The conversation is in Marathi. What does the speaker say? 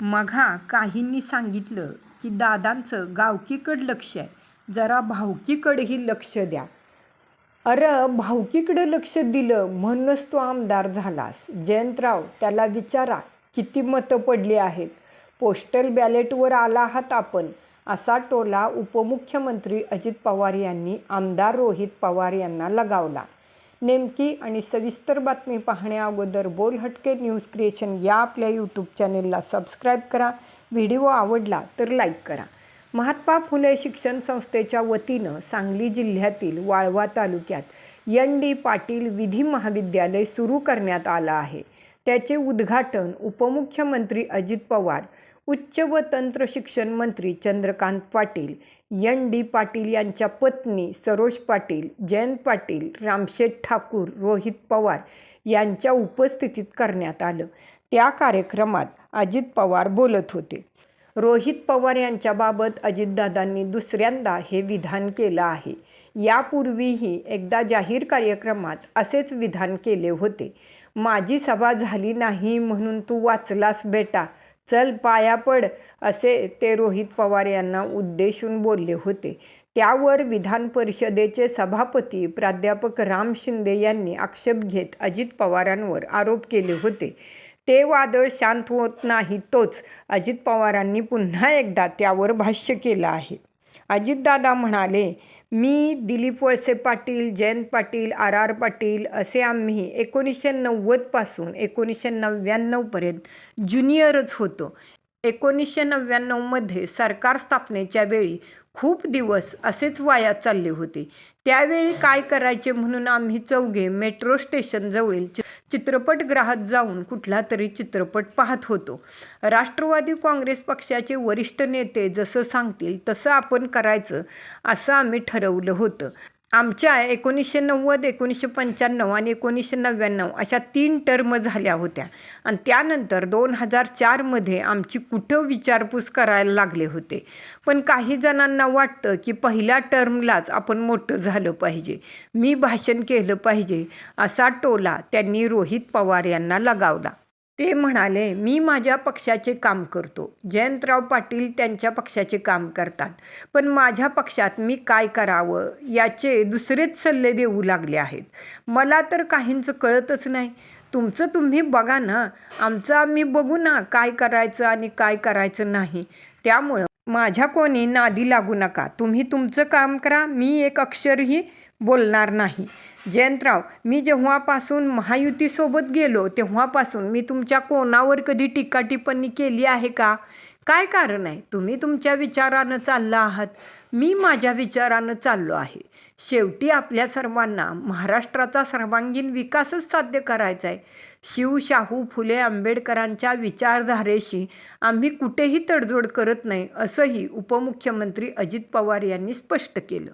मघा काहींनी सांगितलं की दादांचं गावकीकडं लक्ष आहे. जरा भावकीकडंही लक्ष द्या. अरे भावकीकडं लक्ष दिलं म्हणूनच तो आमदार झालास. जयंतराव त्याला विचारा किती मतं पडली आहेत? पोस्टल बॅलेटवर आला आहात आपण असा टोला उपमुख्यमंत्री अजित पवार यांनी आमदार रोहित पवार यांना लगावला. नेमकी आणि सविस्तर बातमी पाहण्याअगोदर बोल हटके न्यूज क्रिएशन या आपल्या यूट्यूब चॅनेलला सबस्क्राईब करा. व्हिडिओ आवडला तर लाईक करा. महात्मा फुले शिक्षण संस्थेच्या वतीनं सांगली जिल्ह्यातील वाळवा तालुक्यात एन डी पाटील विधी महाविद्यालय सुरू करण्यात आलं आहे. त्याचे उद्घाटन उपमुख्यमंत्री अजित पवार उच्च व तंत्र शिक्षण मंत्री चंद्रकांत पाटील एन डी पाटील यांच्या पत्नी सरोज पाटील जयंत पाटील रामशेठ ठाकूर रोहित पवार यांच्या उपस्थितीत करण्यात आलं. त्या कार्यक्रमात अजित पवार बोलत होते. रोहित पवार यांच्याबाबत अजितदादांनी दुसऱ्यांदा हे विधान केलं आहे. यापूर्वीही एकदा जाहीर कार्यक्रमात असेच विधान केले होते. माझी सभा झाली नाही म्हणून तू वाचलास बेटा. चल पाया पड असे ते रोहित पवार यांना उद्देशून बोलले होते. त्यावर विधान परिषदेचे सभापती प्राध्यापक राम शिंदे यांनी आक्षेप घेत अजित पवारांवर आरोप केले होते. ते वादळ शांत होत नाही तोच अजित पवारांनी पुन्हा एकदा त्यावर भाष्य केलं आहे. अजितदादा म्हणाले मी दिलीप वळसे पाटील जयंत पाटील आर आर पाटील असे आम्ही एकोणीसशे नव्वदपासून एकोणीसशे नव्याण्णवपर्यंत ज्युनियरच होतो. एकोणीसशे नव्याण्णवमध्ये सरकार स्थापनेच्या वेळी खूप दिवस असेच वाया चालले होते. त्यावेळी काय करायचे म्हणून आम्ही चौघे मेट्रो स्टेशनजवळील चित्रपटगृहात जाऊन कुठला तरी चित्रपट पाहत होतो. राष्ट्रवादी काँग्रेस पक्षाचे वरिष्ठ नेते जसं सांगतील तसं आपण करायचं असं आम्ही ठरवलं होतं. आमच्या एकोणीसशे नव्वद एकोणीसशे पंच्याण्णव आणि एकोणीसशे नव्याण्णव अशा तीन टर्म झाल्या होत्या. आणि त्यानंतर दोन हजार चारमध्ये आमची कुठं विचारपूस करायला लागले होते. पण काही जणांना वाटतं की पहिल्या टर्मलाच आपण मोठं झालं पाहिजे. मी भाषण केलं पाहिजे असा टोला त्यांनी रोहित पवार यांना लगावला. ते म्हणाले मी माझ्या पक्षाचे काम करतो. जयंतराव पाटील त्यांच्या पक्षाचे काम करतात. पण माझ्या पक्षात मी काय करावं? याचे दुसरेच सल्ले देऊ लागले आहेत. मला तर काहींचं कळतच नाही. तुमचं तुम्ही बघा ना. आमचं आम्ही बघू ना काय करायचं आणि काय करायचं नाही. त्यामुळं माझ्या कोणी नादी लागू नका. तुम्ही तुमचं काम करा. मी एक अक्षरही बोलणार नाही. जयंतराव मी जेव्हापासून महायुतीसोबत गेलो तेव्हापासून मी तुमच्या कोणावर कधी टीका टिप्पणी केली आहे का? काय कारण आहे? तुम्ही तुमच्या विचारानं चालला आहात. मी माझ्या विचारानं चाललो आहे. शेवटी आपल्या सर्वांना महाराष्ट्राचा सर्वांगीण विकासच साध्य करायचा आहे शिव शाहू फुले आंबेडकरांच्या विचारधारेशी आम्ही कुठेही तडजोड करत नाही असंही उपमुख्यमंत्री अजित पवार यांनी स्पष्ट केलं.